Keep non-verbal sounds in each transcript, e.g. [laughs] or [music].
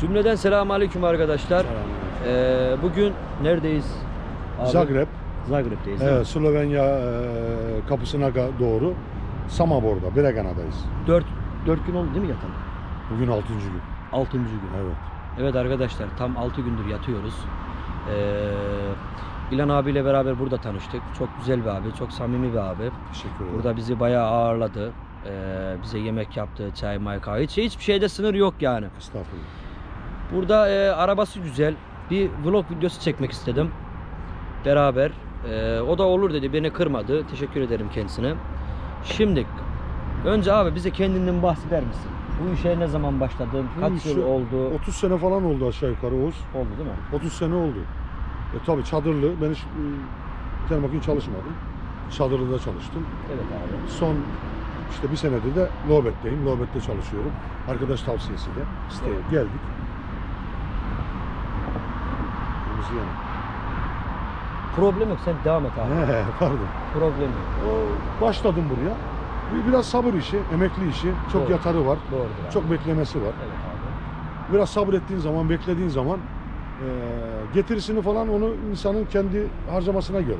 Cümleden selamun aleyküm arkadaşlar. Ee, bugün neredeyiz? Abi? Zagreb, Zagreb'teyiz. değil mi? evet, Slovenya e, kapısına ga- doğru Samabor'da, Bregana'dayız. 4 4 gün oldu değil mi yatalım? Bugün 6. gün. 6. gün. Evet. Evet arkadaşlar tam 6 gündür yatıyoruz. Ee, İlan abiyle beraber burada tanıştık. Çok güzel bir abi, çok samimi bir abi. Teşekkür ederim. Burada bizi bayağı ağırladı. Ee, bize yemek yaptı, çay, may, kahve. Hiç, hiçbir şeyde sınır yok yani. Estağfurullah. Burada e, arabası güzel. Bir vlog videosu çekmek istedim. Beraber. E, o da olur dedi. Beni kırmadı. Teşekkür ederim kendisine. Şimdi önce abi bize kendinden bahseder misin? Bu işe ne zaman başladın? Bu Kaç işe yıl oldu? 30 sene falan oldu aşağı yukarı Oğuz. Oldu değil mi? 30 sene oldu. E tabi çadırlı. Ben hiç e, termokin çalışmadım. Çadırlı'da çalıştım. Evet abi. Son işte bir senedir de Lobet'teyim. Lobet'te çalışıyorum. Arkadaş tavsiyesiyle siteye Evet. geldik. Kırmızı yanık. Problem yok. Sen devam et abi. He, pardon. Problem yok. O, başladım buraya. Bir- Biraz sabır işi, emekli işi. Çok Doğru. yatarı var. Doğrudur abi. Çok beklemesi var. Evet abi. Biraz sabrettiğin zaman, beklediğin zaman e, getirisini falan onu insanın kendi harcamasına göre.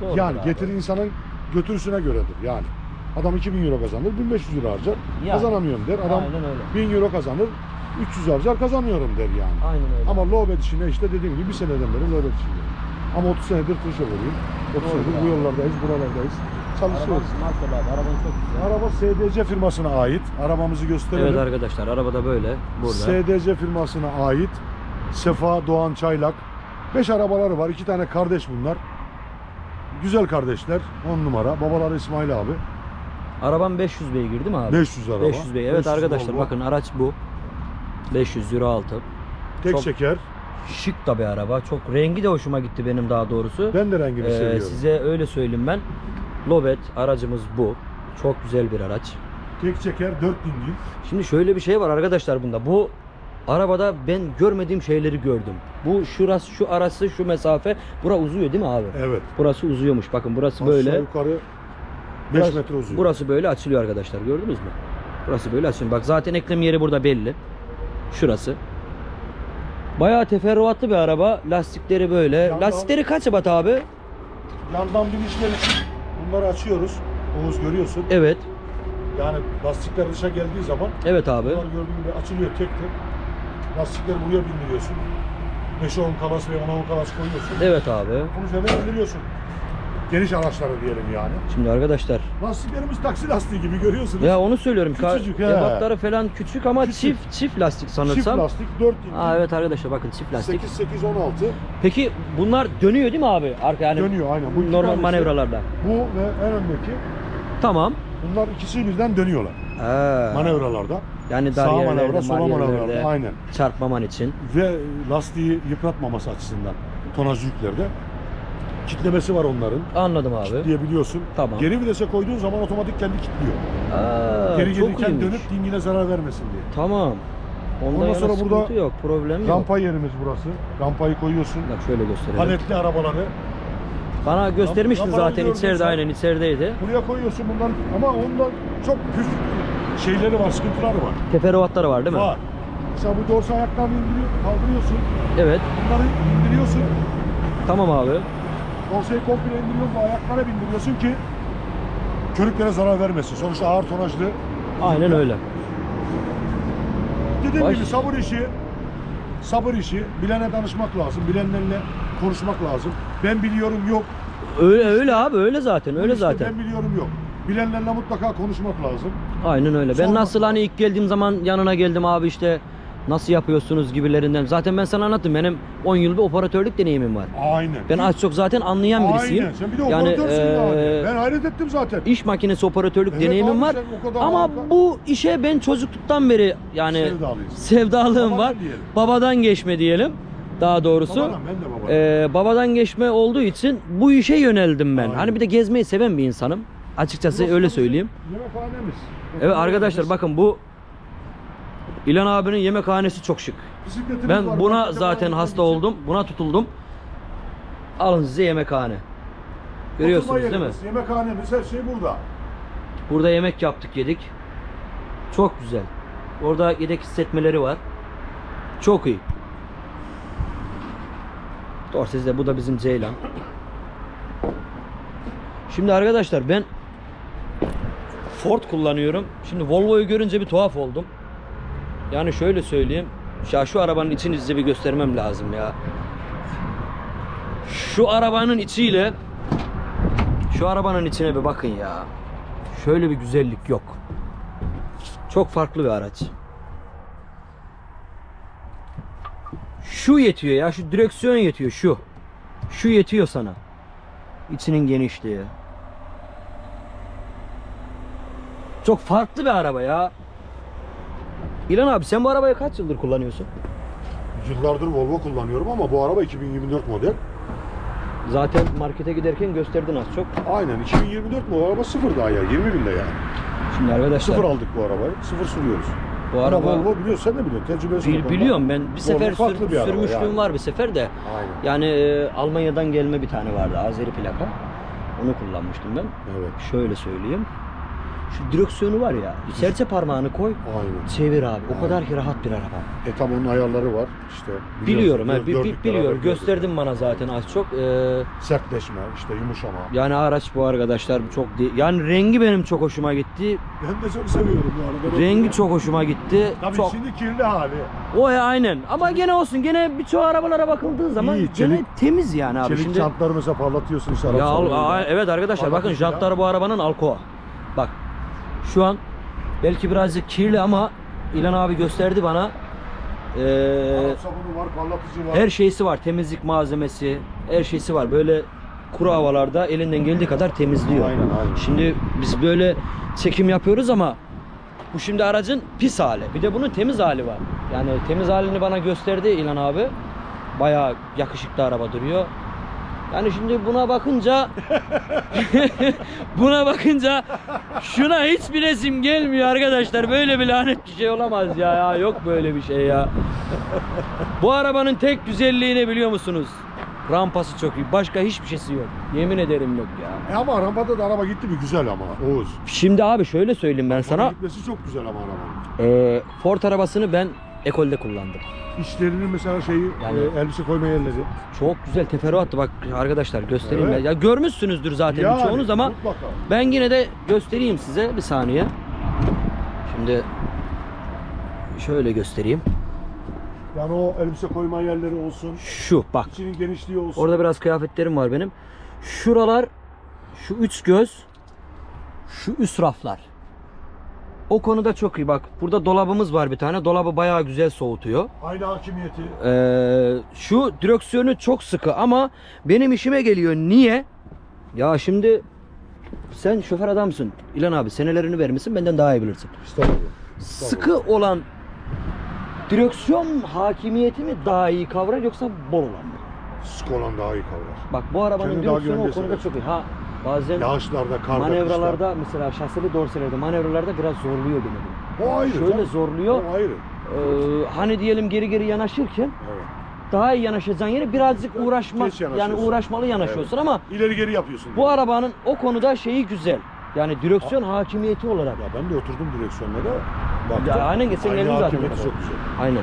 Doğrudur yani abi. getiri insanın götürüsüne göredir yani. Adam 2000 euro kazanır, 1500 lira harcar. Yani. Kazanamıyorum der. Adam Aynen öyle. 1000 euro kazanır, 300 harcar kazanıyorum der yani. Aynen öyle. Ama lowbed işine işte dediğim gibi bir seneden beri lowbed işindeyim. Ama 30 senedir tır şoförüyüm. 30 Doğru senedir abi. bu yollardayız, buralardayız. Çalışıyoruz. Araban maşallah abi. Araban çok güzel. Araba SDC firmasına ait. Arabamızı gösterelim. Evet arkadaşlar arabada böyle. Burada. SDC firmasına ait. Sefa Doğan Çaylak. 5 arabaları var. 2 tane kardeş bunlar. Güzel kardeşler. 10 numara. Babaları İsmail abi. Araban 500 beygir değil mi abi? 500 araba. 500 beygir. Evet 500 arkadaşlar Volvo. bakın araç bu. 500 euro altı. Tek çok- şeker. Şık da bir araba. Çok rengi de hoşuma gitti benim daha doğrusu. Ben de rengini Ee, seviyorum. size öyle söyleyeyim ben. Lobet aracımız bu. Çok güzel bir araç. Tek şeker 4 dingil. Şimdi şöyle bir şey var arkadaşlar bunda. Bu arabada ben görmediğim şeyleri gördüm. Bu şurası şu arası şu mesafe. Bura uzuyor değil mi abi? Evet. Burası uzuyormuş. Bakın burası Aşağı böyle. yukarı 5 Burası- metre uzuyor. Burası böyle açılıyor arkadaşlar. Gördünüz mü? Burası böyle açılıyor. Bak zaten eklem yeri burada belli. Şurası. Bayağı teferruatlı bir araba. Lastikleri böyle. Yandan- Lastikleri kaç ebat abi? Yandan binişler için bunları açıyoruz. Oğuz görüyorsun. Evet. Yani lastikler dışa geldiği zaman Evet abi. bunlar gördüğün gibi açılıyor tek tek. Lastikleri buraya bindiriyorsun. 5'e 10 kalas veya 10'a 10 kalas koyuyorsun. Evet abi. Bunun üzerine indiriyorsun. Geniş araçları diyelim yani. Şimdi arkadaşlar. Lastiklerimiz taksi lastiği gibi görüyorsunuz. Ya onu söylüyorum. Küçücük, he. Ebatları falan küçük ama Küçük. çift çift lastik Çift sanırsam. lastik 4 inç. Aa evet arkadaşlar bakın çift lastik. 8 8 16. Peki bunlar dönüyor değil mi abi? Arka yani Dönüyor, aynen. Bu normal manevralarda. Bu ve en öndeki Tamam. bunlar ikisi birden dönüyorlar Ha. manevralarda. Yani dar Sağ manevra, sola manevralarda. Aynen. çarpmaman için. Ve lastiği yıpratmaması açısından tonaj yüklerde. Kitlemesi var onların. Anladım abi. Diyebiliyorsun. Tamam. Geri vitese koyduğun zaman otomatik kendi kilitliyor. Aa, Geri çok gelirken iyiymiş. dönüp dingine zarar vermesin diye. Tamam. Ondan Ondan sonra sıkıntı burada yok. Problem yok. Rampa yerimiz burası. Rampayı koyuyorsun. Bak şöyle gösterelim. Paletli arabaları. Bana göstermiştin Rampaları zaten içeride sen. aynen içerideydi. Buraya koyuyorsun bunlar ama onda çok püf şeyleri var, sıkıntıları var. Teferruatları var değil mi? Var. Mesela bu dorsa ayaklarını indiriyor, kaldırıyorsun. Evet. Bunları indiriyorsun. Tamam abi. Dorsayı komple indiriyorsun, ayaklara bindiriyorsun ki körüklere zarar vermesin. Sonuçta ağır tonajlı. Aynen öyle. Dediğim Baş- gibi sabır işi, sabır işi. Bilene danışmak lazım, bilenlerle konuşmak lazım. Ben biliyorum yok. Öyle öyle abi öyle zaten öyle işte zaten. Ben biliyorum yok. Bilenlerle mutlaka konuşmak lazım. Aynen öyle. Ben Sormak nasıl hani ilk geldiğim zaman yanına geldim abi işte nasıl yapıyorsunuz gibilerinden. Zaten ben sana anlattım. Benim 10 yıl bir operatörlük deneyimim var. Aynen. Ben az çok zaten anlayan birisiyim. Aynen. Sen bir de Yani, operatörsün eee, önce. Ben hayret ettim zaten. İş makinesi operatörlük Evet deneyimim abi, var. Ama harika. bu işe ben çocukluktan beri yani Sevdalıyız. sevdalığım Babadan var. diyelim. Babadan geçme diyelim. Daha doğrusu. Babadan, ben de babadan. Ee, babadan geçme olduğu için bu işe yöneldim ben. Aynen. Hani bir de gezmeyi seven bir insanım. Açıkçası Burası öyle söyleyeyim. Yemekhanemiz. Evet arkadaşlar bakın bu İlan abinin yemekhanesi çok şık. Ben var, buna zaten hasta gidecek. oldum. Buna tutuldum. Alın size yemekhane. Görüyorsunuz değil mi? Yemekhanemiz her şey burada. Burada yemek yaptık yedik. Çok güzel. Orada yedek hissetmeleri var. Çok iyi. Dorses'de bu da bizim Ceylan. Şimdi arkadaşlar ben Ford kullanıyorum. Şimdi Volvo'yu görünce bir tuhaf oldum. Yani şöyle söyleyeyim. Ya şu arabanın içini size bir göstermem lazım ya. Şu arabanın içiyle şu arabanın içine bir bakın ya. Şöyle bir güzellik yok. Çok farklı bir araç. Şu yetiyor ya. Şu direksiyon yetiyor şu. Şu yetiyor sana. İçinin genişliği. Çok farklı bir araba ya. İlan abi sen bu arabayı kaç yıldır kullanıyorsun? Yıllardır Volvo kullanıyorum ama bu araba 2024 model. Zaten markete giderken gösterdin az çok. Aynen 2024 model araba sıfır daha ya 20 binde ya. Şimdi arkadaşlar Sıfır aldık bu arabayı. Sıfır sürüyoruz. bu Ama araba Volvo biliyorsun sen de biliyorsun. Tecrübesi Bil- biliyorum ben bir sefer Volvo sür- bir sürmüşlüğüm yani. var bir sefer de. Aynen. Yani e, Almanya'dan gelme bir tane vardı Azeri plaka. Onu kullanmıştım ben. Evet. Şöyle söyleyeyim. Şu direksiyonu var ya. Serçe parmağını koy. Aynen. Çevir abi. O Aynen. kadar ki rahat bir araba. E tam onun ayarları var işte. Biliyorum. He, bi- bi- gördük, biliyorum. beraber. Gösterdin bana zaten az çok. Ee, Sertleşme, işte yumuşama. yani araç bu arkadaşlar çok değil. Yani rengi benim çok hoşuma gitti. Ben de çok seviyorum bu arada. Rengi çok hoşuma gitti. Tabii çok. şimdi kirli hali. O ya aynen. Ama gene olsun. Gene birçok arabalara bakıldığı zaman İyi, gene çelik- temiz yani abi. Çelik Şimdi jantları mesela parlatıyorsun işte Ya al- a- evet arkadaşlar bakın jantları bu arabanın Alcoa. Bak şu an belki birazcık kirli ama İlan abi gösterdi bana. Ee, sabunu var, parlatıcı var. her şeysi var. Temizlik malzemesi, her şeysi var. Böyle kuru havalarda elinden geldiği kadar temizliyor. Aynen, aynen. Şimdi biz böyle çekim yapıyoruz ama bu şimdi aracın pis hali. Bir de bunun temiz hali var. Yani temiz halini bana gösterdi İlan abi. Bayağı yakışıklı araba duruyor. Yani şimdi buna bakınca [laughs] buna bakınca şuna hiç bilesim gelmiyor arkadaşlar. Böyle bir lanet bir şey olamaz ya. ya. Yok böyle bir şey ya. Bu arabanın tek güzelliği ne biliyor musunuz? Rampası çok iyi. Başka hiçbir şeysi yok. Yemin ederim yok ya. E ama arabada da araba gitti mi güzel ama Oğuz. Şimdi abi şöyle söyleyeyim ben Sana sana. gitmesi çok güzel ama arabanın. Ee, Ford arabasını ben ekolde kullandım. İşlerinin mesela şeyi, Yani- e, elbise koyma yerleri. Çok güzel teferruattı bak arkadaşlar göstereyim Evet. ben. Ya görmüşsünüzdür zaten Yani, birçoğunuz ama mutlaka. ben yine de göstereyim size bir saniye. Şimdi şöyle göstereyim. Yani o elbise koyma yerleri olsun. Şu bak. içinin genişliği olsun. Orada biraz kıyafetlerim var benim. Şuralar şu üç göz şu üst raflar. O konuda çok iyi bak. Burada dolabımız var bir tane. Dolabı bayağı güzel soğutuyor. Aynı hakimiyeti. Ee, şu direksiyonu çok sıkı ama benim işime geliyor. Niye? Ya şimdi sen şoför adamsın. İlan abi senelerini vermişsin benden daha iyi bilirsin. Estağfurullah. Sıkı olan direksiyon hakimiyeti mi daha iyi kavrar yoksa bol olan mı? Sık olan daha iyi kavrar. Bak bu arabanın daha direksiyonu o konuda çok iyi. Ha bazen Yağışlarda, karda, manevralarda mesela şaseli dorselerde manevralarda biraz zorluyor beni bu. kışta. O ayrı. Şöyle tabii. zorluyor. O ayrı. Ee, hani diyelim geri geri yanaşırken Evet. daha iyi yanaşacağın yere birazcık uğraşma Geç yani uğraşmalı yanaşıyorsun ama İleri geri yapıyorsun. bu arabanın o konuda şeyi güzel. Yani direksiyon hakimiyeti olarak. Ya ben de oturdum direksiyonda da. Baktım. Ya aynen, Aynı geldin zaten hakimiyeti çok güzel. Aynen.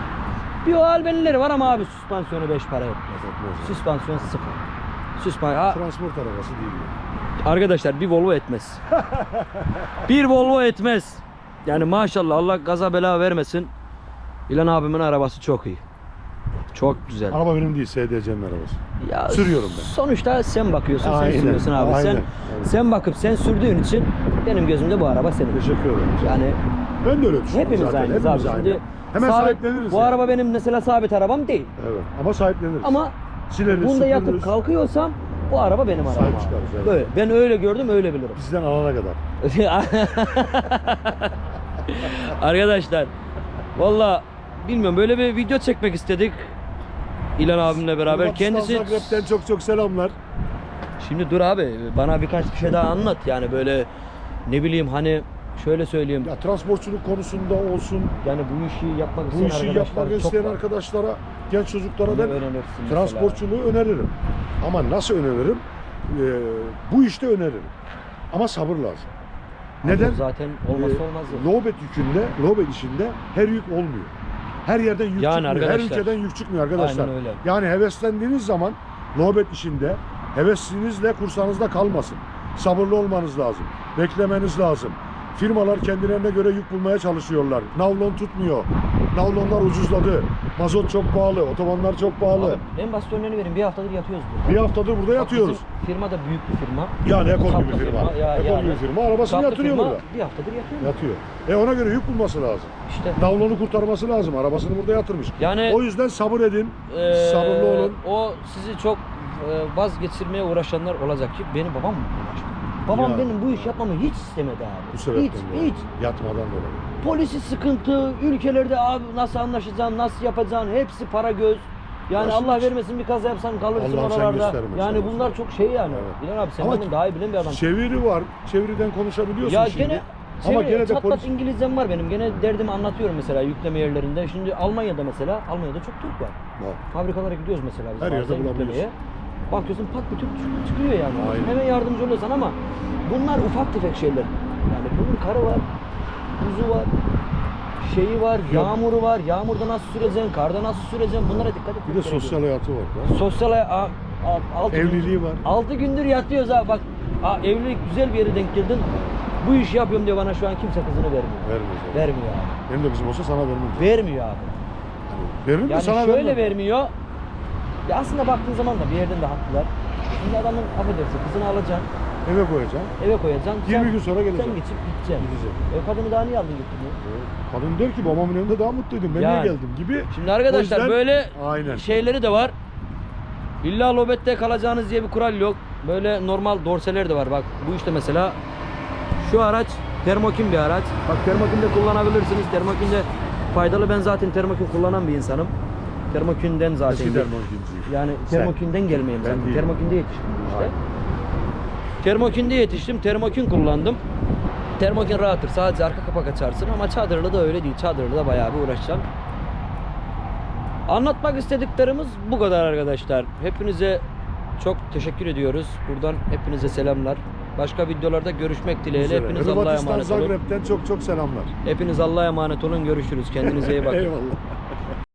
Bir o albenileri var ama abi süspansiyonu 5 para etmez. Etmez. Süspansiyon sıfır. Süspansiyon. Transport arabası değil. yani. Arkadaşlar bir Volvo etmez. bir Volvo etmez. Yani maşallah Allah gaza bela vermesin. İlan abimin arabası çok iyi. Çok güzel. Araba benim değil, SDC'nin arabası. Ya Sürüyorum ben. Sonuçta sen bakıyorsun, Aynen, sen sürüyorsun abi. aynen, Sen aynen. sen bakıp sen sürdüğün için benim gözümde bu araba senin. Teşekkür ederim. Yani Ben de öyle düşünüyorum hepimiz zaten. aynıyız hepimiz abi. aynı. Şimdi Hemen sabit- sahipleniriz. Bu yani. araba benim mesela sabit arabam değil. Evet. Ama sahipleniriz. Ama Sileriz, bunda yatıp kalkıyorsam bu araba benim arabam. abi. çıkarız, evet. Böyle. Ben öyle gördüm, öyle bilirim. Bizden alana kadar. [laughs] Arkadaşlar valla bilmiyorum böyle bir video çekmek istedik. İlan abimle beraber. Hırvatistan Kendisi Zagreb'den çok çok selamlar. Şimdi dur abi bana birkaç bir şey daha anlat yani böyle ne bileyim hani şöyle söyleyeyim. Ya transportçuluk konusunda olsun, Yani bu işi yapmak bu isteyen işi arkadaşlar yapmak çok isteyen var. arkadaşlara, genç çocuklara Ne ben öğrenirsin mesela? transportçuluğu öneririm. Ama nasıl öneririm? Ee, bu işte öneririm. Ama sabır lazım. Neden? Zaten olmazsa Ee, olmazı. Lowbet yükünde, lowbet işinde her yük olmuyor. Her yerden yük Yani çıkmıyor. Her ülkeden yük çıkmıyor arkadaşlar. Aynen öyle. Yani heveslendiğiniz zaman nöbet işinde hevesinizle kursanızda kalmasın. Sabırlı olmanız lazım. Beklemeniz lazım. Firmalar kendilerine göre yük bulmaya çalışıyorlar. Navlon tutmuyor. Navlonlar ucuzladı. Mazot çok pahalı. Otobanlar çok pahalı. Abi, en basit örneğini vereyim. Bir haftadır yatıyoruz burada. Bir haftadır burada Bak yatıyoruz. bizim firma da büyük bir firma. Yani ekol Tatlı gibi firma. Ya, ekol yani. gibi firma. Arabasını yatırıyor firma burada. Bir haftadır yatıyor. Yatıyor. E ona göre yük bulması lazım. İşte Navlonu kurtarması lazım. Arabasını burada yatırmış. Yani- o yüzden sabır edin. Eee, Sabırlı olun. O sizi çok e, vazgeçirmeye uğraşanlar olacak ki benim babam mı uğraştı? Babam Ya. benim bu iş yapmamı hiç istemedi abi. Bu sebepten hiç, dolayı. hiç. Yatmadan dolayı. Polisi sıkıntı, ülkelerde abi nasıl anlaşacaksın, nasıl yapacaksın, hepsi para göz. Yani Ya şimdi- Allah vermesin bir kaza yapsan kalırsın Allah'ım sen oralarda. göstermesin. Yani bunlar çok şey yani. Evet. Bilal abi sen Ama benden daha iyi bilen bir adam. Çeviri var. Çeviriden konuşabiliyorsun Ya şimdi. gene Ama Ama gene de çat polis... pat İngilizcem var benim. Gene derdimi anlatıyorum mesela yükleme yerlerinde. Şimdi Almanya'da mesela, Almanya'da çok Türk var. Var. Fabrikalara gidiyoruz mesela biz Her yerde bazen yüklemeye. Bakıyorsun pat bir çık- çıkıyor yani. Aynen. Hemen yardımcı oluyorsun ama bunlar ufak tefek şeyler. Yani bunun karı var, buzu var, şeyi var, yağmuru var. Yağmurda nasıl süreceksin, karda nasıl süreceksin bunlara dikkat et. Bir de sosyal hayatı var. da. Sosyal hay- a- a- altı Evliliği gündür, var. Altı gündür yatıyoruz abi bak. Aa, evlilik güzel bir yere denk geldin. Bu işi yapıyorum diye bana şu an kimse kızını vermiyor. Vermez. abi. Vermiyor abi. Benim de kızım olsa sana vermem. Vermiyor abi. Veririm de Yani sana şöyle vermem. vermiyor. Ya aslında baktığın zaman da bir yerden de haklılar. Şimdi adamın affedersin kızını alacaksın, Eve koyacağım. eve koyacaksın. 20 sen- gün sonra gelecek. Sen geçip gideceksin. Gidecek. E kadını daha niye aldın götürdün? Kadın der ki babamın yanında daha mutluydum. Ben niye Yani. geldim gibi. Şimdi arkadaşlar yüzden- böyle Aynen. şeyleri de var. İlla lobette kalacağınız diye bir kural yok. Böyle normal dorseler de var. Bak bu işte mesela şu araç termokin bir araç. Bak termokin de kullanabilirsiniz. Termokin de faydalı. Ben zaten termokin kullanan bir insanım. Termokinden zaten. Eski termokinciyim. Yani Sen. termokinden gelmeyeyim Ben zaten. değilim. Termokinde yetiştim işte. Aynen. Termokinde yetiştim. Termokin kullandım. Termokin rahattır. Sadece arka kapak açarsın ama çadırlı da öyle değil. Çadırlı da bayağı bir uğraşacaksın. Anlatmak istediklerimiz bu kadar arkadaşlar. Hepinize çok teşekkür ediyoruz. Buradan hepinize selamlar. Başka videolarda görüşmek dileğiyle. Hepiniz Allah'a emanet olun. Zagreb'den çok çok selamlar. Hepiniz Allah'a emanet olun. Görüşürüz. Kendinize iyi bakın. [laughs] Eyvallah.